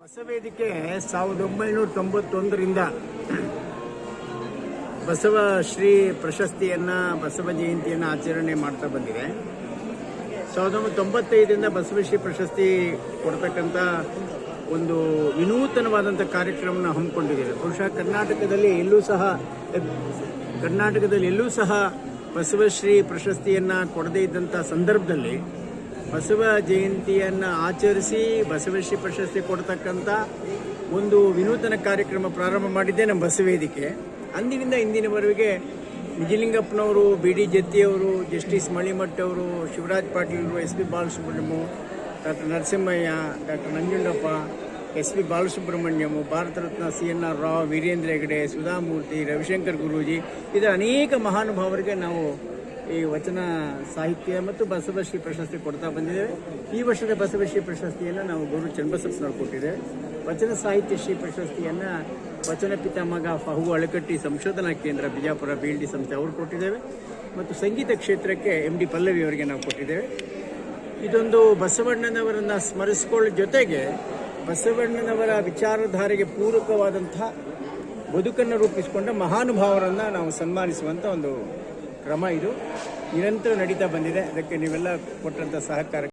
ಬಸವೇದಿಕೆ ಸಾವಿರದ ಒಂಬೈನೂರ ತೊಂಬತ್ತೊಂದರಿಂದ ಬಸವ ಶ್ರೀ ಪ್ರಶಸ್ತಿಯನ್ನು ಬಸವ ಜಯಂತಿಯನ್ನು ಆಚರಣೆ ಮಾಡ್ತಾ ಬಂದಿದೆ. ಸಾವಿರದ ಒಂಬೈನೂರ ತೊಂಬತ್ತೈದರಿಂದ ಬಸವಶ್ರೀ ಪ್ರಶಸ್ತಿ ಕೊಡ್ತಕ್ಕಂಥ ಒಂದು ವಿನೂತನವಾದಂಥ ಕಾರ್ಯಕ್ರಮನ ಹಮ್ಮಿಕೊಂಡಿದ್ದೇವೆ. ಬಹುಶಃ ಕರ್ನಾಟಕದಲ್ಲಿ ಎಲ್ಲೂ ಸಹ, ಕರ್ನಾಟಕದಲ್ಲಿ ಎಲ್ಲೂ ಸಹ ಬಸವಶ್ರೀ ಪ್ರಶಸ್ತಿಯನ್ನು ಕೊಡದೇ ಇದ್ದಂಥ ಸಂದರ್ಭದಲ್ಲಿ ಬಸವ ಜಯಂತಿಯನ್ನು ಆಚರಿಸಿ ಬಸವಶ್ರೀ ಪ್ರಶಸ್ತಿ ಕೊಡ್ತಕ್ಕಂಥ ಒಂದು ವಿನೂತನ ಕಾರ್ಯಕ್ರಮ ಪ್ರಾರಂಭ ಮಾಡಿದ್ದೆ ನಮ್ಮ ಬಸವೇದಿಕೆ. ಅಂದಿನಿಂದ ಇಂದಿನವರೆಗೆ ನಿಜಲಿಂಗಪ್ಪನವರು ಬಿ ಡಿ ಜತ್ತಿಯವರು ಜಸ್ಟಿಸ್ ಮಳಿಮಠ್ ಅವರು Shivraj Patil S P Balasubrahmanyam doctor Narasimhaiah, doctor Nanjundappa S P Balasubrahmanyam, Bharat Ratna C N R Rao, Veerendra Hegde, Sudha Murty, Ravi Shankar Guruji. ಇದು ಅನೇಕ ಮಹಾನುಭಾವರಿಗೆ ನಾವು ಈ ವಚನ ಸಾಹಿತ್ಯ ಮತ್ತು ಬಸವಶ್ರೀ ಪ್ರಶಸ್ತಿ ಕೊಡ್ತಾ ಬಂದಿದ್ದೇವೆ. ಈ ವರ್ಷದ ಬಸವಶ್ರೀ ಪ್ರಶಸ್ತಿಯನ್ನು ನಾವು ಗುರು ಚನ್ನಬಸಪ್ಪನವ್ರು ಕೊಟ್ಟಿದ್ದೇವೆ ವಚನ ಸಾಹಿತ್ಯ ಶ್ರೀ ಪ್ರಶಸ್ತಿಯನ್ನು ವಚನ ಪಿತಾಮಗ ಫಹು ಅಳಕಟ್ಟಿ ಸಂಶೋಧನಾ ಕೇಂದ್ರ ಬಿಜಾಪುರ ಬಿ ಎಲ್ ಡಿ ಸಂಸ್ಥೆ ಅವರು ಕೊಟ್ಟಿದ್ದೇವೆ. ಮತ್ತು ಸಂಗೀತ ಕ್ಷೇತ್ರಕ್ಕೆ ಎಂ ಡಿ ಪಲ್ಲವಿ ಅವರಿಗೆ ನಾವು ಕೊಟ್ಟಿದ್ದೇವೆ. ಇದೊಂದು ಬಸವಣ್ಣನವರನ್ನು ಸ್ಮರಿಸಿಕೊಳ್ಳೋ ಜೊತೆಗೆ ಬಸವಣ್ಣನವರ ವಿಚಾರಧಾರೆಗೆ ಪೂರಕವಾದಂಥ ಬದುಕನ್ನು ರೂಪಿಸಿಕೊಂಡ ಮಹಾನುಭಾವರನ್ನು ನಾವು ಸನ್ಮಾನಿಸುವಂಥ ಒಂದು ಕ್ರಮ ಇದು. ನಿರಂತರ ನಡೀತಾ ಬಂದಿದೆ. ಅದಕ್ಕೆ ನೀವೆಲ್ಲ ಕೊಟ್ಟಂಥ ಸಹಕಾರ